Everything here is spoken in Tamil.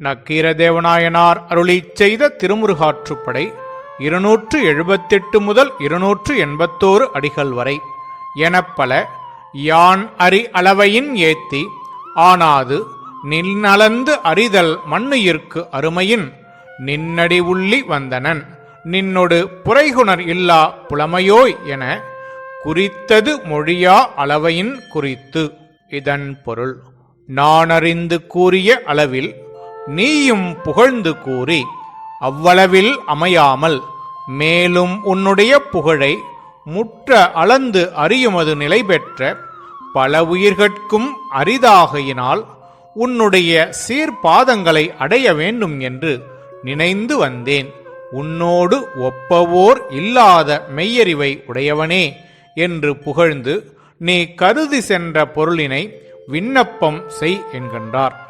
நக்கீரதேவநாயனார் அருளி செய்த திருமுருகாற்றுப்படை இருநூற்று எழுபத்தெட்டு முதல் இருநூற்று எண்பத்தோரு அடிகள் வரை. எனப்பல யான் அரி அளவையின் ஏத்தி ஆனாது நின்னளந்து அறிதல் மண்ணுயிர்க்கு அருமையின் நின்னடி உள்ளி வந்தனன். நின்னொடு புரைகுணர் இல்லா புலமையோய் என குறித்தது மொழியா அளவையின் குறித்து. இதன் பொருள் நானறிந்து கூறிய அளவில் நீயும் புகழ்ந்து கூறி அவ்வளவில் அமையாமல் மேலும் உன்னுடைய புகழை முற்ற அளந்து அறியுமது நிலை பெற்ற பல உயிர்கட்கும் அரிதாகையினால் உன்னுடைய சீர்பாதங்களை அடைய வேண்டும் என்று நினைந்து வந்தேன். உன்னோடு ஒப்பவோர் இல்லாத மெய்யறிவை உடையவனே என்று புகழ்ந்து நீ கருதி சென்ற பொருளினை விண்ணப்பம் செய் என்கின்றார்.